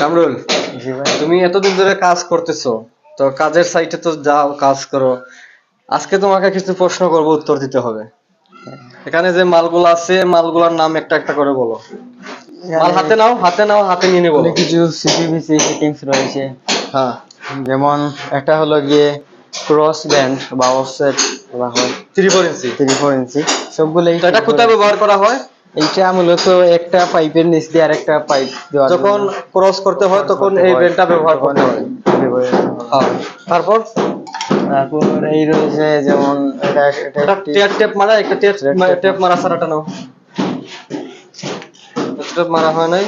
কামরুল তুমি এতদিন ধরে কাজ করতেছো তো কাজের সাইটে তো যাও কাজ করো। আজকে তোমাকে কিছু প্রশ্ন করব উত্তর দিতে হবে। এখানে যে মালগুলো আছে মালগুলোর নাম একটা একটা করে বলো। মাল হাতে নাও হাতে নাও হাতে নিয়ে বলো কিছু সিপিভিসি ফিটিংস রয়েছে। হ্যাঁ। যেমন একটা হলো গিয়ে ক্রস ব্যান্ড বা অফসেট বলা হয় three four inch three four inch সবগুলোই তো এটা কোথায় ব্যবহার করা হয়? এইটা মূলত একটা পাইপের নিচ দিয়ে আরেকটা পাইপ দেওয়ার যখন ক্রস করতে হয় তখন এই বেলটা ব্যবহার করতে হয় হয়। হ্যাঁ তারপর তারপর এই রয়েছে যেমন এটা এটা টেপ টেপ মারা একটা টেপ টেপ মারা সারাটা নাও টেপ মারা হয় নাই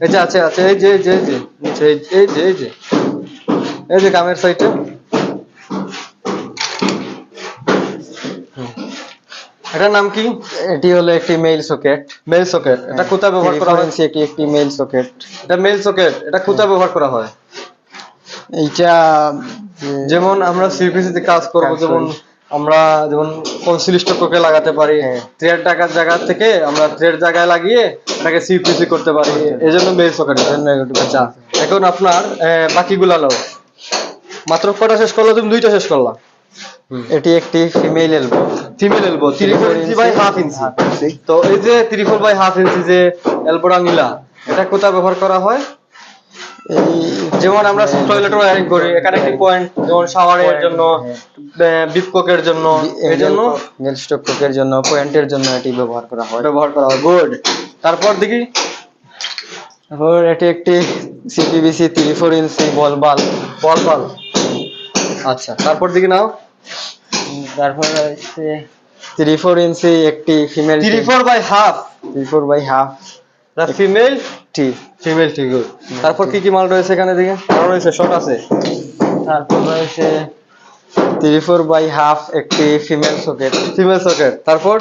এই যে আছে আছে এই যে যে যে নিচে এই যে এই যে এই যে এই যে কামের সাইডে এটার নাম কি? এটি হলো একটি মেইল সকেট মেল সকেট এটা কোথায় ব্যবহার করা হয়? এটি একটি মেইল সকেট এটা মেল সকেট এটা কোথায় ব্যবহার করা হয়? এইটা যেমন আমরা সিপিসি তে কাজ করব যেমন। আমরা যেমন কনসিলিস্ট কোকে লাগাতে পারি হ্যাঁ। থ্রেড টাকার জায়গা থেকে আমরা থ্রেড জায়গায় লাগিয়ে এটাকে সিপিসি করতে পারি। এই জন্য মেল সকেট আচ্ছা এখন আপনার বাকিগুলা লো মাত্র কটা শেষ করল? তুমি দুইটা শেষ করলা। এটি একটি female elbow female elbow three four inch by half ইঞ্চি তো এই যে থ্রি ফোর বাই হাফ ইঞ্চি যে এলবোটা নিলা এটা কোথায় ব্যবহার করা হয়? এই যেমন আমরা টয়লেট ওয়ারিং করি এখানে একটি পয়েন্ট যেমন শাওয়ারের জন্য বিপ কোকের জন্য এর জন্য। মেল স্টক কোকের জন্য পয়েন্টের জন্য এটি ব্যবহার করা হয়। ব্যবহার করা হয় গুড তারপর দেখি। তারপর এটি একটি থ্রি ফোর ইঞ্চি বল বাল বল বল আচ্ছা তারপর দেখি নাও। তারপর হচ্ছে থ্রি ফোর ইঞ্চি একটি female three four by half three four by half female tee female ঠিক গুড তারপর কি কি মাল রয়েছে এখানে দিকে? আরও রয়েছে শর্ট আছে। তারপর রয়েছে থ্রি ফোর বাই হাফ একটি ফিমেল সকেট ফিমেল সকেট তারপর?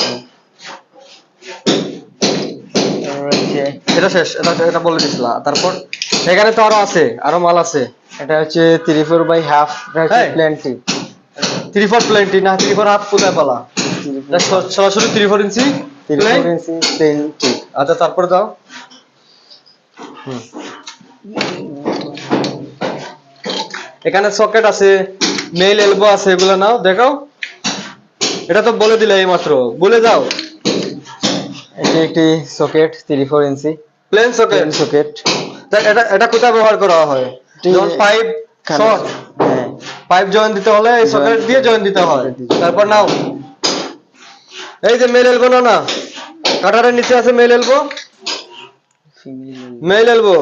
এটা শেষ এটা এটা বলে দিছিলা তারপর? এখানে তো আরও আছে আরও মাল আছে। এটা হচ্ছে থ্রি ফোর বাই হাফ। প্ল্যান্টি থ্রি ফোর প্লেনটি না থ্রি ফোর হাফ কোথায় পালা? সরাসরি থ্রি ফোর ইঞ্চি থ্রি plain? ফোর ইঞ্চি প্লেনটি আচ্ছা তারপরে দাও। এখানে সকেট আছে মেল এলবো আছে এগুলো নাও দেখো এটা তো বলে দিলে এই মাত্র বলে যাও। এটি একটি সকেট থ্রি ফোর ইঞ্চি প্লেন সকেট সকেট এটা এটা কোথায় ব্যবহার করা হয়? পাইপ শর্ট পাইপ জয়েন দিতে হলে এই সকেট দিয়ে জয়েন দিতে হয়। তারপর নাও। এই যে মেল এলবো না কাটারের নিচে আছে মেল এলবো মেল এলবো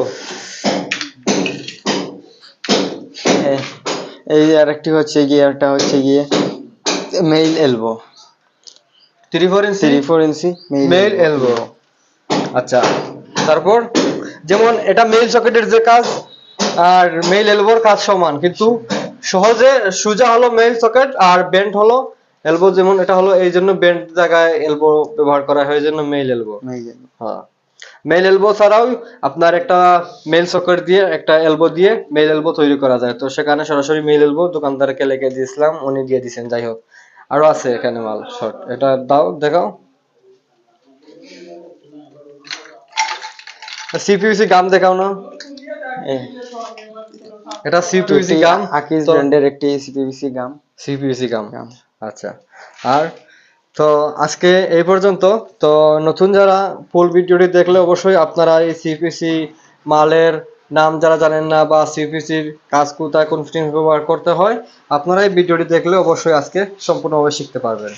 এই আরেকটি হচ্ছে গিয়ে একটা হচ্ছে গিয়ে মেইল এলবো থ্রি ফোর ইঞ্চি থ্রি ফোর ইঞ্চি মেল এলবো আচ্ছা। তারপর যেমন এটা মেল সকেটের যে কাজ আর মেল এলবোর কাজ সমান কিন্তু সহজে সোজা হলো মেল সকেট আর বেন্ড হলো এলবো যেমন এটা হলো এই জন্য বেন্ড জায়গায় এলবো ব্যবহার করা হয় জন্য মেল এলবো হ্যাঁ। মেল এলবো ছাড়াও আপনার একটা মেল সকেট দিয়ে একটা এলবো দিয়ে মেল এলবো তৈরি করা যায়। তো সেখানে সরাসরি মেল এলবো দোকানদারকে লিখে দিয়েছিলাম উনি দিয়ে দিয়েছেন যাই হোক। আরও আছে এখানে মাল শর্ট এটা দাও দেখাও। সিপিউসি গাম দেখাও না। এটা সিপিউসি গাম আকিজ ব্র্যান্ডের একটি সিপিভিসি গাম সিপিউসি গাম গাম আচ্ছা। আর তো আজকে এই পর্যন্ত তো নতুন যারা ফুল ভিডিওটি দেখলে অবশ্যই আপনারা এই সিপিসি মালের নাম যারা জানেন না বা সিপিসির কাজ কোথায় কোন ফিটিংস ব্যবহার করতে হয় আপনারা এই ভিডিওটি দেখলে অবশ্যই আজকে সম্পূর্ণভাবে শিখতে পারবেন।